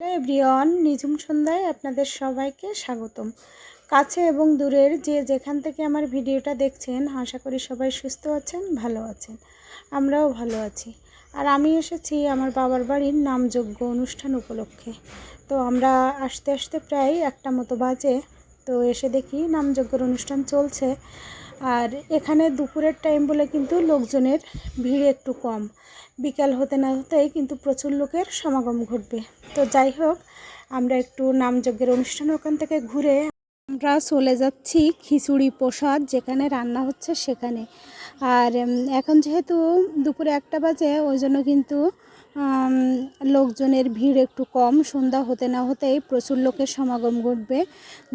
Hello everyone Nijum সন্ধ্যায় আপনাদের সবাইকে স্বাগতম। কাছে এবং দূরের যে যেখান থেকে আমার ভিডিওটা দেখছেন, আশা করি সবাই সুস্থ আছেন, ভালো আছেন। আমরাও ভালো আছি। আর আমি এসেছি আমার বাবার বাড়ির নামযজ্ঞ অনুষ্ঠান উপলক্ষে। তো আমরা আসতে আসতে প্রায় একটা মতো বাজে, তো এসে দেখি নামযজ্ঞর অনুষ্ঠান চলছে। আর এখানে দুপুরের টাইম বলে কিন্তু লোকজনের ভিড় একটু কম। বিকাল হতে না হতেই কিন্তু প্রচুর লোকের সমাগম ঘটবে। তো যাই হোক, আমরা একটু নামযজ্ঞের অনুষ্ঠান ওখান থেকে ঘুরে আমরা চলে যাচ্ছি খিচুড়ি প্রসাদ, যেখানে রান্না হচ্ছে সেখানে। আর এখন যেহেতু দুপুরে একটা বাজে, ওই জন্য কিন্তু লোকজনের ভিড় একটু কম, সন্ধ্যা হতে না হতেই প্রচুর লোকের সমাগম ঘটবে।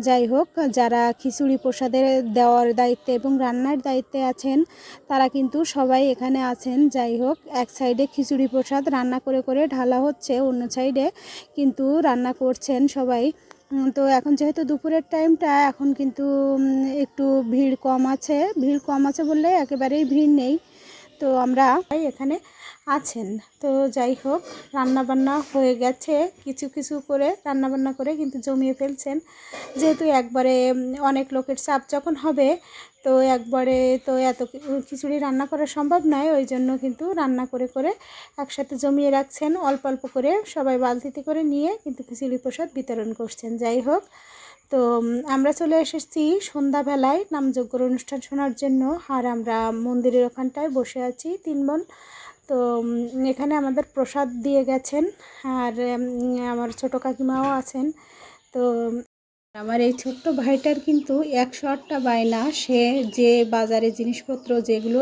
যাই হোক, যারা খিচুড়ি প্রসাদের দেওয়ার দায়িত্বে এবং রান্নার দায়িত্বে আছেন, তারা কিন্তু সবাই এখানে আছেন। যাই হোক, এক সাইডে খিচুড়ি প্রসাদ রান্না করে করে ঢালা হচ্ছে, অন্য সাইডে কিন্তু রান্না করছেন সবাই। তো এখন যেহেতু দুপুরের টাইমটা এখন কিন্তু একটু ভিড় কম আছে। ভিড় কম আছে বললে একেবারেই ভিড় নেই। তো আমরা এখানে আছেন। তো যাই হোক, রান্নাবান্না হয়ে গেছে। কিছু কিছু করে রান্নাবান্না করে কিন্তু জমিয়ে ফেলছেন। যেহেতু একবারে অনেক লোকের চাপ যখন হবে, তো একবারে তো এত খিচুড়ি রান্না করা সম্ভব নয়। ওই জন্য কিন্তু রান্না করে করে একসাথে জমিয়ে রাখছেন। অল্প অল্প করে সবাই বালতিতে করে নিয়ে কিন্তু খিচুড়ি প্রসাদ বিতরণ করছেন। যাই হোক, তো আমরা চলে এসেছি সন্ধ্যাবেলায় নামযজ্ঞর অনুষ্ঠান শোনার জন্য। আর আমরা মন্দিরের ওখানটায় বসে আছি তিন বোন। তো এখানে আমাদের প্রসাদ দিয়ে গেছেন আর আমার ছোটো কাকিমাও আছেন। তো, আমার এই ছোট্ট ভাইটার কিন্তু একশো আটটা বায়না। সে যে বাজারে জিনিসপত্র যেগুলো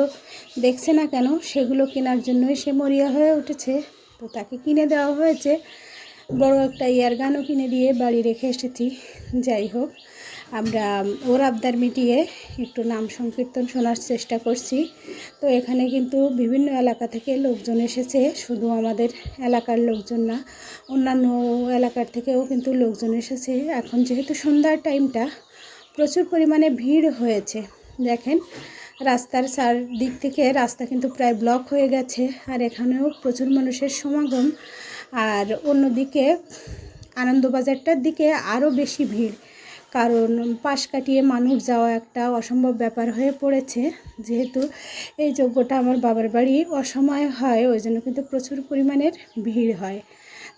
দেখছে না কেন, সেগুলো কেনার জন্যই সে মরিয়া হয়ে উঠেছে। তো তাকে কিনে দেওয়া হয়েছে। বড় একটা ইয়ারগানও কিনে দিয়ে বাড়ি রেখে এসেছি। যাই হোক। আমরা ওর আবদার মিটিয়ে একটু নাম সংকীর্তন শোনার চেষ্টা করছি। তো এখানে কিন্তু বিভিন্ন এলাকা থেকে লোকজন এসেছে। শুধু আমাদের এলাকার লোকজন না, অন্যান্য এলাকার থেকেও কিন্তু লোকজন এসেছে। এখন যেহেতু সন্ধ্যার টাইমটা, প্রচুর পরিমাণে ভিড় হয়েছে। দেখেন, রাস্তার চার দিক থেকে রাস্তা কিন্তু প্রায় ব্লক হয়ে গেছে। আর এখানেও প্রচুর মানুষের সমাগম। আর অন্যদিকে, আনন্দবাজারটার দিকে আরও বেশি ভিড়। কারণ পাশ কাটিয়ে মানুষ যাওয়া একটা অসম্ভব ব্যাপার হয়ে পড়েছে। যেহেতু এই যজ্ঞটা আমার বাবার বাড়ি অসময়ে হয়, ওই জন্য কিন্তু প্রচুর পরিমাণের ভিড় হয়।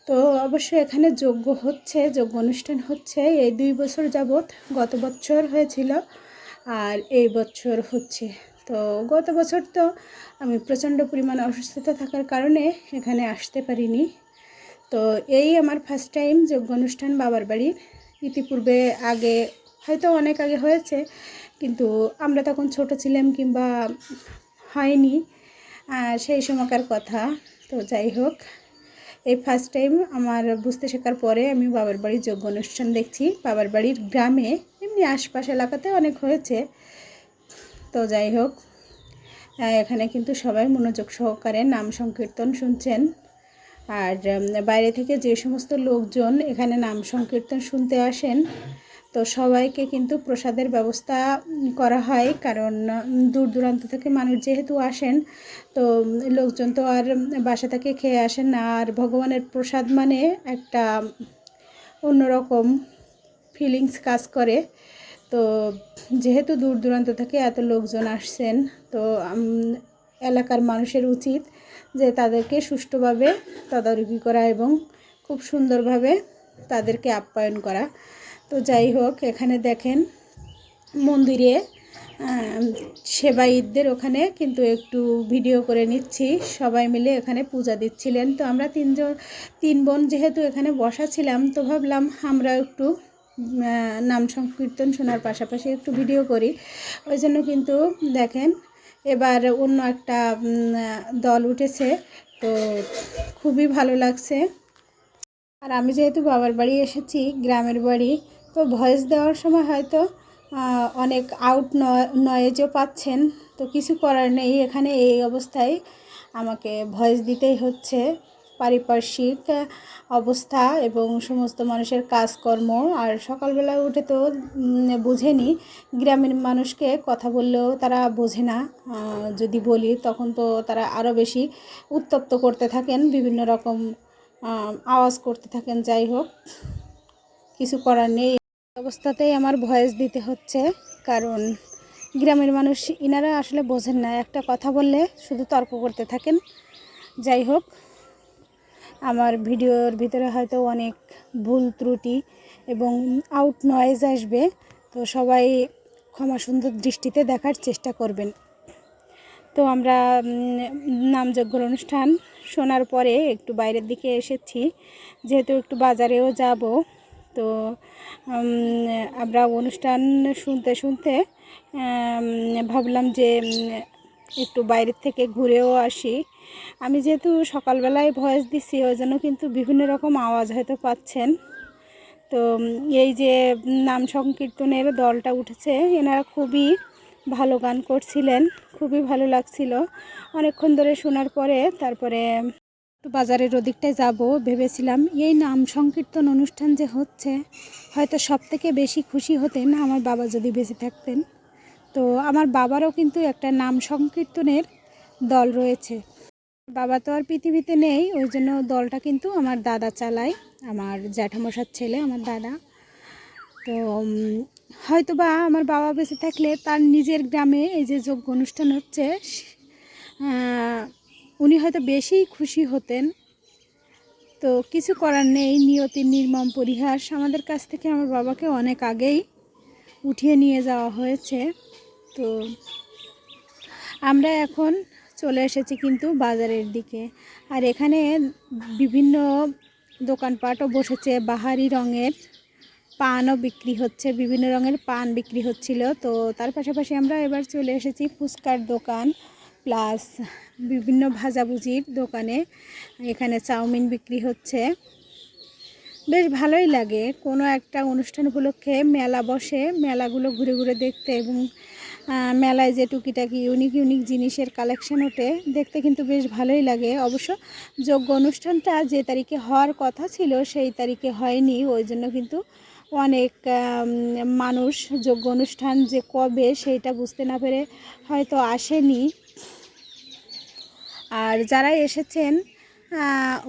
তো অবশ্যই এখানে যজ্ঞ হচ্ছে, যজ্ঞ অনুষ্ঠান হচ্ছে। এই দুই বছর যাবৎ গত বছর হয়েছিল আর এই বছর হচ্ছে। তো গত বছর তো আমি প্রচণ্ড পরিমাণে অসুস্থতা থাকার কারণে এখানে আসতে পারিনি। তো এই আমার ফার্স্ট টাইম যজ্ঞ অনুষ্ঠান বাবার বাড়ির ইতিপূর্বে আগে, হয়তো অনেক আগে হয়েছে, কিন্তু আমরা তখন ছোট ছিলাম কিংবা হয়নি সেই সময়কার কথা। তো যাই হোক, এই ফার্স্ট টাইম আমার বুঝতে শেখার পরে আমি বাবার বাড়ির যোগ্য অনুষ্ঠান দেখছি। বাবার বাড়ির গ্রামে, এমনি আশপাশ এলাকাতে অনেক হয়েছে। তো যাই হোক এখানে কিন্তু সবাই মনোযোগ সহকারে নাম সংকীর্তন শুনছেন। আর বাইরে থেকে যে সমস্ত লোকজন এখানে নাম সংকীর্তন শুনতে আসেন, তো সবাইকে কিন্তু প্রসাদের ব্যবস্থা করা হয়। কারণ দূর দূরান্ত থেকে মানুষ যেহেতু আসেন, তো লোকজন তো আর বাসা থেকে খেয়ে আসেন না। আর ভগবানের প্রসাদ মানে একটা অন্যরকম ফিলিংস কাজ করে। তো, যেহেতু দূর দূরান্ত থেকে এত লোকজন আসছেন, তো এলাকার মানুষের উচিত যে তাদেরকে সুষ্ঠুভাবে তদারকি করা এবং খুব সুন্দরভাবে তাদেরকে আপ্যায়ন করা। তো যাই হোক এখানে দেখেন মন্দিরে আহ, সেবায়িতদের ওখানে কিন্তু একটু ভিডিও করে নিচ্ছি। সবাই মিলে এখানে পূজা দিচ্ছিলেন। তো আমরা তিনজন তিন বোন যেহেতু এখানে বসা ছিলাম তো ভাবলাম আমরা একটু নাম সংকীর্তন শোনার পাশাপাশি একটু ভিডিও করি। ওই জন্য কিন্তু দেখেন এবার অন্য একটা দল উঠেছে। তো খুবই ভালো লাগছে। আর আমি যেহেতু বাবার বাড়ি এসেছি, গ্রামের বাড়ি, তো ভয়েস দেওয়ার সময় হয়তো অনেক আউট নয়েজও পাচ্ছেন। তো কিছু করার নেই, এখানে এই অবস্থায় আমাকে ভয়েস দিতেই হচ্ছে। পারিপার্শ্বিক অবস্থা এবং সমস্ত মানুষের কাজকর্ম। আর সকালবেলা উঠে তো বোঝেনি। গ্রামের মানুষকে কথা বললেও তারা বোঝে না। যদি বলি, তখন তো তারা আরও বেশি উত্তপ্ত করতে থাকেন, বিভিন্ন রকম আওয়াজ করতে থাকেন। যাই হোক, কিছু করার নেই। অবস্থাতেই আমার ভয়েস দিতে হচ্ছে, কারণ গ্রামের মানুষ, ইনারা আসলে বোঝেন না। একটা কথা বললে শুধু তর্ক করতে থাকেন। যাই হোক আমার ভিডিওর ভিতরে হয়তো অনেক ভুল ত্রুটি এবং আউট নয়েজ আসবে, তো সবাই ক্ষমা সুন্দর দৃষ্টিতে দেখার চেষ্টা করবেন। তো আমরা নামযজ্ঞ অনুষ্ঠান শোনার পরে একটু বাইরের দিকে এসেছি, যেহেতু একটু বাজারেও যাব, তো আমরা অনুষ্ঠান শুনতে শুনতে ভাবলাম যে একটু বাইরের থেকে ঘুরেও আসি। আমি যেহেতু সকালবেলায় ভয়েস দিচ্ছি ওই জন্য কিন্তু বিভিন্ন রকম আওয়াজ হয়তো পাচ্ছেন। তো এই যে নাম সংকীর্তনের দলটা উঠেছে, এনারা খুবই ভালো গান করছিলেন, খুবই ভালো লাগছিল। অনেকক্ষণ ধরে শোনার পরে তারপরে একটু বাজারের ওদিকটায় যাব, ভেবেছিলাম এই নাম সংকীর্তন অনুষ্ঠান যে হচ্ছে, হয়তো সব থেকে বেশি খুশি হতেন আমার বাবা যদি বেঁচে থাকতেন। তো আমার বাবারও কিন্তু একটা নাম সংকীর্তনের দল রয়েছে। বাবা তো আর পৃথিবীতে নেই, ওই জন্য দলটা কিন্তু আমার দাদা চালায়, আমার জ্যাঠামশার ছেলে, আমার দাদা। তো হয়তো বা আমার বাবা বেঁচে থাকলে তার নিজের গ্রামে এই যে যোগ্য অনুষ্ঠান হচ্ছে উনি হয়তো বেশি খুশি হতেন। তো কিছু করার নেই নিয়তির নির্মম পরিহাস। আমাদের কাছ থেকে আমার বাবাকে অনেক আগেই উঠিয়ে নিয়ে যাওয়া হয়েছে। তো আমরা এখন চলে এসেছি কিন্তু বাজারের দিকে। আর এখানে বিভিন্ন দোকানপাটও বসেছে। বাহারি রঙের পানও বিক্রি হচ্ছে, বিভিন্ন রঙের পান বিক্রি হচ্ছিল। তো তার পাশাপাশি আমরা এবার চলে এসেছি ফুচকার দোকান প্লাস বিভিন্ন ভাজাভুজির দোকানে। এখানে চাউমিন বিক্রি হচ্ছে। বেশ ভালোই লাগে। কোনো একটা অনুষ্ঠান উপলক্ষে মেলা বসে, মেলাগুলো ঘুরে ঘুরে দেখতে এবং মেলায় যে টুকিটাকি ইউনিক ইউনিক জিনিসের কালেকশন ওঠে, দেখতে কিন্তু বেশ ভালোই লাগে। অবশ্য যোগ্য অনুষ্ঠানটা যে তারিখে হওয়ার কথা ছিল, সেই তারিখে হয়নি। ওই জন্য কিন্তু অনেক মানুষ যোগ্য অনুষ্ঠান যে কবে সেইটা বুঝতে না পেরে হয়তো আসেনি। আর যারা এসেছেন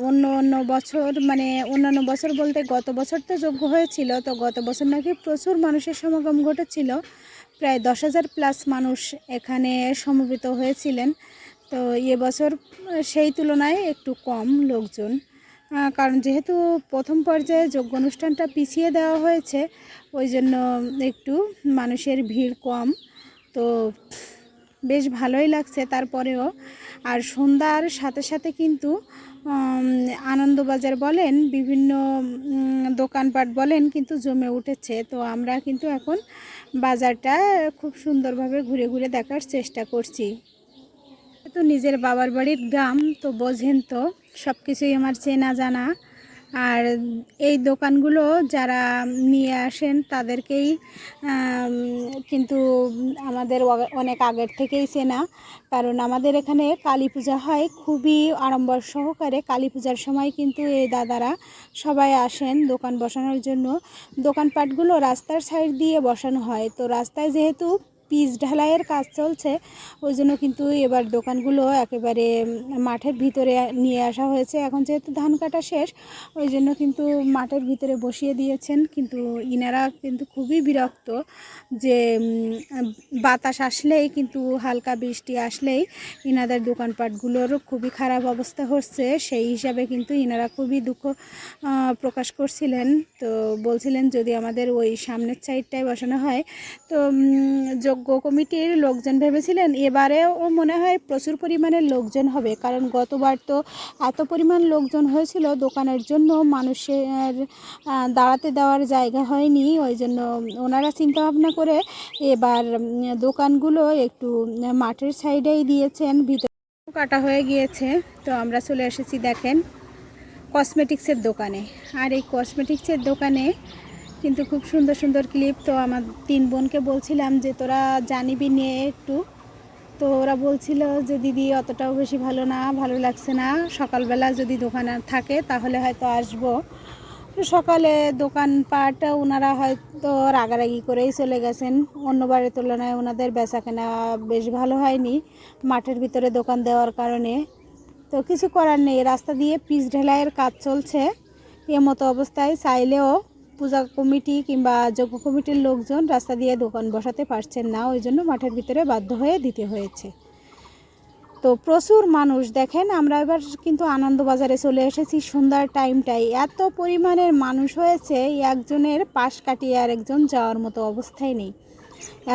অন্য অন্য বছর মানে অন্যান্য বছর বলতে গত বছর তো যোগ্য হয়েছিল, তো গত বছর নাকি প্রচুর মানুষের সমাগম ঘটেছিল। প্রায় দশ হাজার প্লাস মানুষ এখানে সমবেত হয়েছিলেন। তো এবছর সেই তুলনায় একটু কম লোকজন। কারণ যেহেতু প্রথম পর্যায়ে যোগ্য অনুষ্ঠানটা পিছিয়ে দেওয়া হয়েছে, ওই জন্য একটু মানুষের ভিড় কম। তো বেশ ভালোই লাগছে তারপরেও। আর সন্ধ্যার সাথে সাথে কিন্তু আনন্দবাজার বলেন, বিভিন্ন দোকানপাট বলেন কিন্তু জমে উঠেছে। তো আমরা কিন্তু এখন বাজারটা খুব সুন্দরভাবে ঘুরে ঘুরে দেখার চেষ্টা করছি। তো নিজের বাবার বাড়ির গ্রাম, তো বোঝেন তো সব কিছুই আমার চেনা জানা। আর এই দোকানগুলো যারা নিয়ে আসেন তাদেরকেই কিন্তু আমাদের অনেক আগের থেকেই চেনা। কারণ আমাদের এখানে কালী পূজা হয় খুবই আড়ম্বর সহকারে। কালী পূজার সময় কিন্তু এই দাদারা সবাই আসেন দোকান বসানোর জন্য। দোকানপাটগুলো রাস্তার সাইড দিয়ে বসানো হয়। তো রাস্তায় যেহেতু পিচ ঢালাইয়ের কাজ চলছে ওই জন্য কিন্তু এবার দোকানগুলো একেবারে মাঠের ভিতরে নিয়ে আসা হয়েছে। এখন যেহেতু ধান কাটা শেষ ওই জন্য কিন্তু মাঠের ভিতরে বসিয়ে দিয়েছেন। কিন্তু ইনারা কিন্তু খুবই বিরক্ত যে বাতাস আসলেই কিন্তু হালকা বৃষ্টি আসলেই ইনাদের দোকানপাটগুলোরও খুবই খারাপ অবস্থা হচ্ছে। সেই হিসাবে কিন্তু ইনারা খুবই দুঃখ প্রকাশ করছিলেন। তো বলছিলেন যদি আমাদের ওই সামনের সাইডটায় বসানো হয় তো উম, যোগ্য কমিটির লোকজন ভেবেছিলেন, এবারেও মনে হয় প্রচুর পরিমাণে লোকজন হবে। কারণ গতবার তো এত পরিমাণ লোকজন হয়েছিল, দোকানের জন্য মানুষের দাঁড়াতে দেওয়ার জায়গা হয়নি। ওই জন্য ওনারা চিন্তা ভাবনা করে এবার দোকানগুলো একটু মাঠের সাইডেই দিয়েছেন, ভিতরে কাটা হয়ে গিয়েছে। তো আমরা চলে এসেছি দেখেন, কসমেটিক্সের দোকানে। আর এই কসমেটিক্সের দোকানে কিন্তু খুব সুন্দর সুন্দর ক্লিপ তো আমার তিন বোনকে বলছিলাম যে, তোরা জানিবি নিয়ে একটু। তো ওরা বলছিল যে, দিদি, অতটাও বেশি ভালো না, ভালো লাগছে না। সকালবেলা যদি দোকান থাকে, তাহলে হয়তো আসব। সকালে দোকানপাট ওনারা হয়তো রাগারাগি করেই চলে গেছেন। অন্যবারের তুলনায় ওনাদের বেচা কেনা বেশ ভালো হয়নি মাঠের ভিতরে দোকান দেওয়ার কারণে। তো কিছু করার নেই, রাস্তা দিয়ে পিচ ঢেলাইয়ের কাজ চলছে। এ মতো অবস্থায় চাইলেও পূজা কমিটি কিংবা যজ্ঞ কমিটির লোকজন রাস্তা দিয়ে দোকান বসাতে পারছেন না, ওই জন্য মাঠের ভিতরে বাধ্য হয়ে দিতে হয়েছে। তো প্রচুর মানুষ, দেখেন আমরা এবার কিন্তু আনন্দবাজারে চলে এসেছি, সন্ধ্যার টাইমটাই এত পরিমাণের মানুষ হয়েছে একজনের পাশ কাটিয়ে আর একজন যাওয়ার মতো অবস্থায় নেই।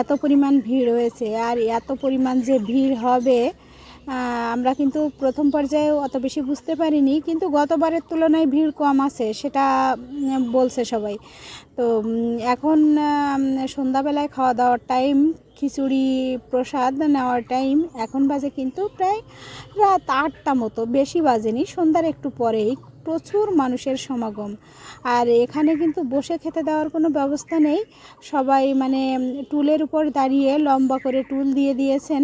এত পরিমাণ ভিড় হয়েছে, আর এত পরিমাণ যে ভিড় হবে আমরা কিন্তু প্রথম পর্যায়ে অত বেশি বুঝতে পারিনি, কিন্তু গতবারের তুলনায় ভিড় কম আছে, সেটা বলছে সবাই। তো এখন সন্ধ্যাবেলায় খাওয়া দাওয়ার টাইম খিচুড়ি, প্রসাদ নেওয়ার টাইম এখন বাজে কিন্তু প্রায় রাত আটটা মতো, বেশি বাজেনি, সন্ধ্যার একটু পরেই প্রচুর মানুষের সমাগম। আর এখানে কিন্তু বসে খেতে দেওয়ার কোনো ব্যবস্থা নেই। সবাই মানে টুলের উপর দাঁড়িয়ে লম্বা করে টুল দিয়ে দিয়েছেন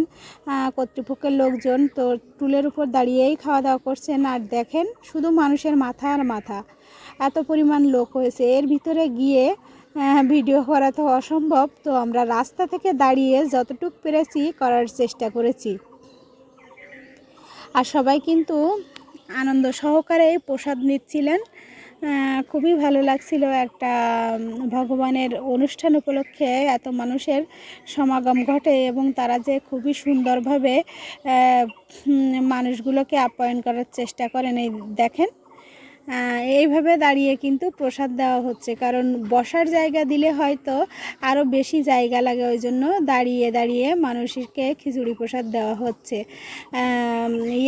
কর্তৃপক্ষের লোকজন। তো টুলের উপর দাঁড়িয়েই খাওয়া দাওয়া করছেন। আর দেখেন, শুধু মানুষের মাথা আর মাথা। এত পরিমাণ লোক হয়েছে। এর ভিতরে গিয়ে ভিডিও করা তো অসম্ভব। তো আমরা রাস্তা থেকে দাঁড়িয়ে যতটুক পেরেছি করার চেষ্টা করেছি। আর সবাই কিন্তু আনন্দ সহকারে প্রসাদ নিচ্ছিলেন। খুবই ভালো লাগছিল একটা ভগবানের অনুষ্ঠান উপলক্ষে এত মানুষের সমাগম ঘটে এবং তারা যে খুবই সুন্দরভাবে মানুষগুলোকে আপ্যায়ন করার চেষ্টা করেন। এই দেখেন এইভাবে দাঁড়িয়ে কিন্তু প্রসাদ দেওয়া হচ্ছে। কারণ বসার জায়গা দিলে হয়তো আরও বেশি জায়গা লাগে, ওই জন্য দাঁড়িয়ে দাঁড়িয়ে মানুষকে খিচুড়ি প্রসাদ দেওয়া হচ্ছে।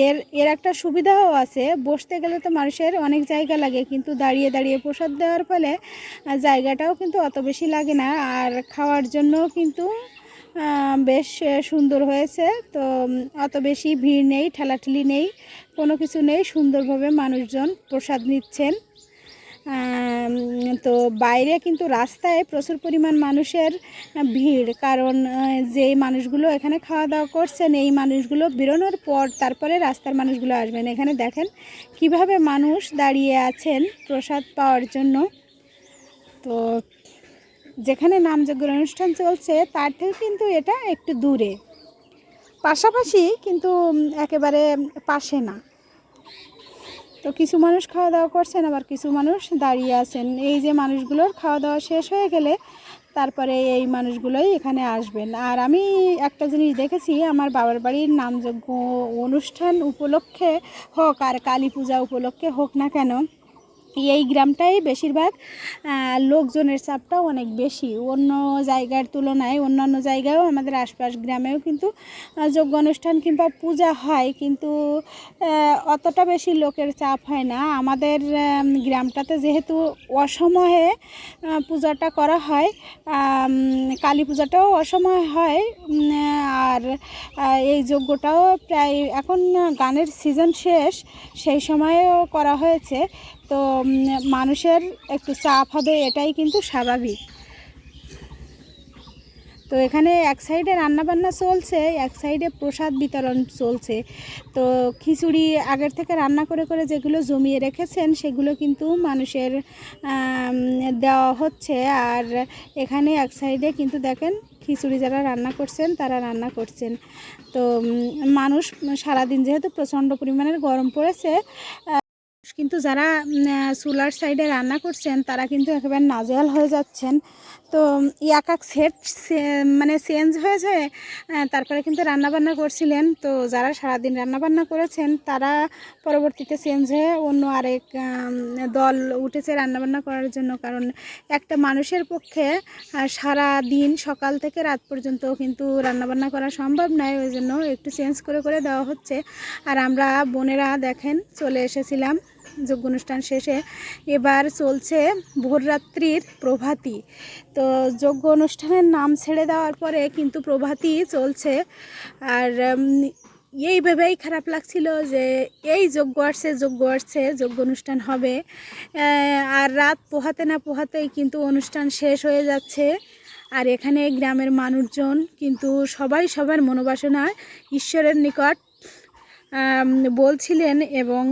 এর এর একটা সুবিধাও আছে, বসতে গেলে তো মানুষের অনেক জায়গা লাগে, কিন্তু দাঁড়িয়ে দাঁড়িয়ে প্রসাদ দেওয়ার ফলে জায়গাটাও কিন্তু অত বেশি লাগে না। আর খাওয়ার জন্যও কিন্তু বেশ সুন্দর হয়েছে। তো অত বেশি ভিড় নেই, ঠেলাঠেলি নেই। কোনো কিছু নেই, সুন্দরভাবে মানুষজন প্রসাদ নিচ্ছেন। তো বাইরে কিন্তু রাস্তায় প্রচুর পরিমাণ মানুষের ভিড়, কারণ যেই মানুষগুলো এখানে খাওয়া দাওয়া করছেন, এই মানুষগুলো বেরোনোর পর তারপরে রাস্তার মানুষগুলো আসবেন। এখানে দেখেন কীভাবে মানুষ দাঁড়িয়ে আছেন প্রসাদ পাওয়ার জন্য। তো যেখানে নামযজ্ঞের অনুষ্ঠান চলছে, তার থেকে কিন্তু এটা একটু দূরে। পাশাপাশি কিন্তু একেবারে পাশে না। তো কিছু মানুষ খাওয়া দাওয়া করছেন, আবার কিছু মানুষ দাঁড়িয়ে আছেন। এই যে মানুষগুলোর খাওয়া দাওয়া শেষ হয়ে গেলে তারপরে এই মানুষগুলোই এখানে আসবেন। আর আমি একটা জিনিস দেখেছি, আমার বাবার বাড়ির নামযজ্ঞ অনুষ্ঠান উপলক্ষে হোক আর কালী পূজা উপলক্ষে হোক না কেন এই গ্রামটাই বেশিরভাগ লোকজনের চাপটাও অনেক বেশি। অন্য জায়গার তুলনায় অন্যান্য জায়গায়ও আমাদের আশপাশ গ্রামেও কিন্তু যজ্ঞ অনুষ্ঠান কিংবা পূজা হয়। কিন্তু অতটা বেশি লোকের চাপ হয় না। আমাদের গ্রামটাতে যেহেতু অসময়ে পূজাটা করা হয় কালী পূজাটাও অসময়ে হয় আর এই যজ্ঞটাও প্রায় এখন গানের সিজন শেষ, সেই সময়েও করা হয়েছে। তো মানুষের একটু চাপ হবে এটাই কিন্তু স্বাভাবিক। তো এখানে এক সাইডে রান্নাবান্না চলছে, এক সাইডে প্রসাদ বিতরণ চলছে। তো খিচুড়ি আগের থেকে রান্না করে করে যেগুলো জমিয়ে রেখেছেন, সেগুলো কিন্তু মানুষের দেওয়া হচ্ছে। আর এখানে এক সাইডে কিন্তু দেখেন খিচুড়ি যারা রান্না করছেন, তারা রান্না করছেন। তো মানুষ সারাদিন যেহেতু প্রচণ্ড পরিমাণের গরম পড়েছে কিন্তু যারা সোলার সাইডে রান্না করছেন তারা কিন্তু একেবারে নাজেহাল হয়ে যাচ্ছেন। তো এক এক সেট মানে চেঞ্জ হয়েছে তারপরে কিন্তু রান্নাবান্না করছিলেন। তো যারা সারাদিন রান্নাবান্না করেছেন, তারা পরবর্তীতে চেঞ্জ হয়ে অন্য আরেক দল উঠেছে রান্নাবান্না করার জন্য। কারণ একটা মানুষের পক্ষে সারা দিন সকাল থেকে রাত পর্যন্ত কিন্তু রান্নাবান্না করা সম্ভব নয় ওই জন্য একটু চেঞ্জ করে করে দেওয়া হচ্ছে। আর আমরা বোনেরা দেখেন, চলে এসেছিলাম যজ্ঞ অনুষ্ঠান শেষে। এবার চলছে ভোররাত্রির প্রভাতী। তো যজ্ঞ অনুষ্ঠানের নাম ছেড়ে দেওয়ার পরে কিন্তু প্রভাতী চলছে। আর উম, এই ভেবেই খারাপ লাগছিল যে এই যজ্ঞ আসছে যজ্ঞ আসছে যোগ্য অনুষ্ঠান হবে। আর রাত পোহাতে না পোহাতেই কিন্তু অনুষ্ঠান শেষ হয়ে যাচ্ছে। আর এখানে গ্রামের মানুষজন কিন্তু সবাই সবার মনোবাসনা ঈশ্বরের নিকট বলছিলেন এবং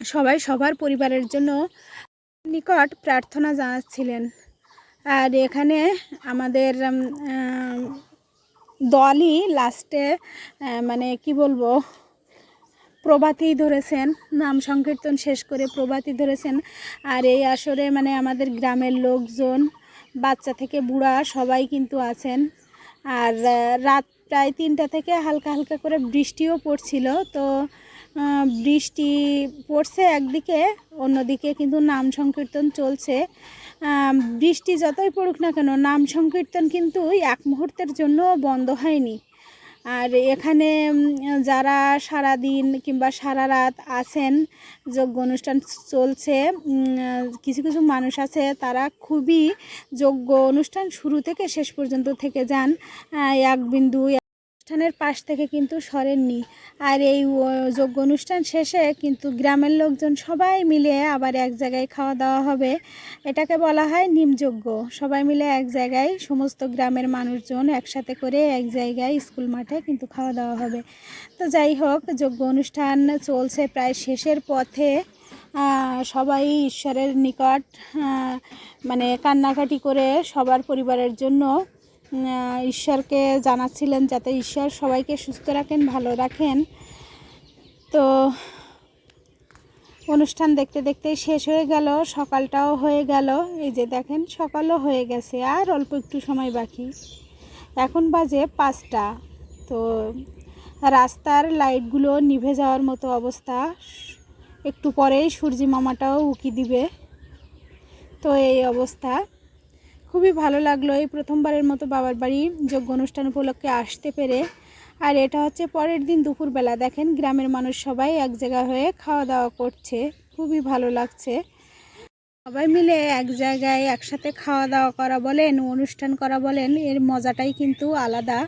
সবাই সবার পরিবারের জন্য নিকট প্রার্থনা জানাচ্ছিলেন। আর এখানে আমাদের দলই লাস্টে মানে কি বলব প্রভাতী ধরেছেন, নাম সংকীর্তন শেষ করে প্রভাতী ধরেছেন। আর এই আসরে মানে আমাদের গ্রামের লোকজন, বাচ্চা থেকে বুড়া সবাই কিন্তু আছেন। আর রাত প্রায় তিনটা থেকে হালকা হালকা করে বৃষ্টিও পড়ছিল। তো বৃষ্টি পড়ছে একদিকে, অন্যদিকে কিন্তু নাম সংকীর্তন চলছে। বৃষ্টি যতই পড়ুক না কেন, নাম সংকীর্তন কিন্তু এক মুহূর্তের জন্য বন্ধ হয়নি। আর এখানে যারা সারা দিন কিংবা সারা রাত আছেন যোগ্য অনুষ্ঠান চলছে কিছু কিছু মানুষ আছে, তারা খুবই যোগ্য অনুষ্ঠান শুরু থেকে শেষ পর্যন্ত থেকে যান। এক বিন্দু অনুষ্ঠানের পাশ থেকে কিন্তু সরেননি। আর এই যোগ্য অনুষ্ঠান শেষে কিন্তু গ্রামের লোকজন সবাই মিলে আবার এক জায়গায় খাওয়া দাওয়া হবে। এটাকে বলা হয় নিমযজ্ঞ সবাই মিলে এক জায়গায় সমস্ত গ্রামের মানুষজন একসাথে করে এক জায়গায় স্কুল মাঠে কিন্তু খাওয়া দাওয়া হবে। তো যাই হোক, যোগ্য অনুষ্ঠান চলছে প্রায় শেষের পথে। সবাই ঈশ্বরের নিকট মানে কান্নাকাটি করে সবার পরিবারের জন্য ঈশ্বরকে জানাচ্ছিলেন যাতে ঈশ্বর সবাইকে সুস্থ রাখেন, ভালো রাখেন। তো অনুষ্ঠান দেখতে দেখতে শেষ হয়ে গেল, সকালটাও হয়ে গেল। এই যে দেখেন, সকালও হয়ে গেছে, আর অল্প একটু সময় বাকি। এখন বাজে পাঁচটা। তো রাস্তার লাইটগুলো নিভে যাওয়ার মতো অবস্থা। একটু পরেই সূর্যি মামাটাও উকি দিবে। তো এই অবস্থা। খুবই ভালো লাগল এই প্রথমবারের মতো বাবার বাড়ি যোগ্য অনুষ্ঠান উপলক্ষে আসতে পেরে। আর এটা হচ্ছে পরের দিন দুপুরবেলা। দেখেন, গ্রামের মানুষ সবাই এক জায়গা হয়ে খাওয়া দাওয়া করছে। খুবই ভালো লাগছে। সবাই মিলে এক জায়গায় একসাথে খাওয়া দাওয়া করা বলেন, অনুষ্ঠান করা বলেন, এর মজাটাই কিন্তু আলাদা।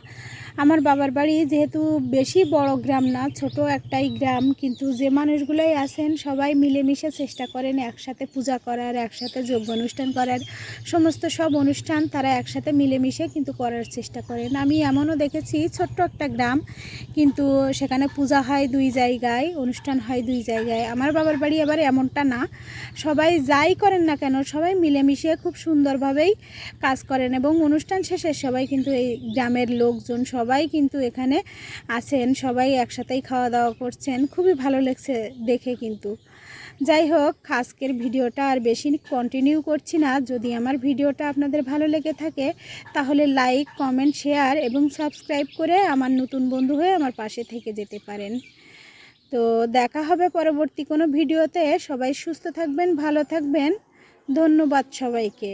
আমার বাবার বাড়ি যেহেতু বেশি বড় গ্রাম না, ছোট একটাই গ্রাম, কিন্তু যে মানুষগুলোই আছেন সবাই মিলেমিশে চেষ্টা করেন একসাথে পূজা করার, একসাথে যোগ্য অনুষ্ঠান করার। সমস্ত সব অনুষ্ঠান তারা একসাথে মিলেমিশে কিন্তু করার চেষ্টা করেন। আমি এমনও দেখেছি, ছোট্ট একটা গ্রাম, কিন্তু সেখানে পূজা হয় দুই জায়গায়, অনুষ্ঠান হয় দুই জায়গায়। আমার বাবার বাড়ি আবার এমনটা না। সবাই যাই করেন না কেন, সবাই মিলেমিশে খুব সুন্দরভাবেই কাজ করেন এবং অনুষ্ঠান শেষে সবাই কিন্তু এই গ্রামের লোকজন সবাই কিন্তু এখানে আছেন, সবাই একসাথেই খাওয়া দাওয়া করছেন। খুবই ভালো লাগছে দেখে কিন্তু। যাই হোক, আজকের ভিডিওটা আর বেশি কন্টিনিউ করছি না। যদি আমার ভিডিওটা আপনাদের ভালো লেগে থাকে, তাহলে লাইক কমেন্ট শেয়ার এবং সাবস্ক্রাইব করে আমার নতুন বন্ধু হয়ে আমার পাশে থেকে যেতে পারেন। তো দেখা হবে পরবর্তী কোনো ভিডিওতে। সবাই সুস্থ থাকবেন, ভালো থাকবেন। ধন্যবাদ সবাইকে।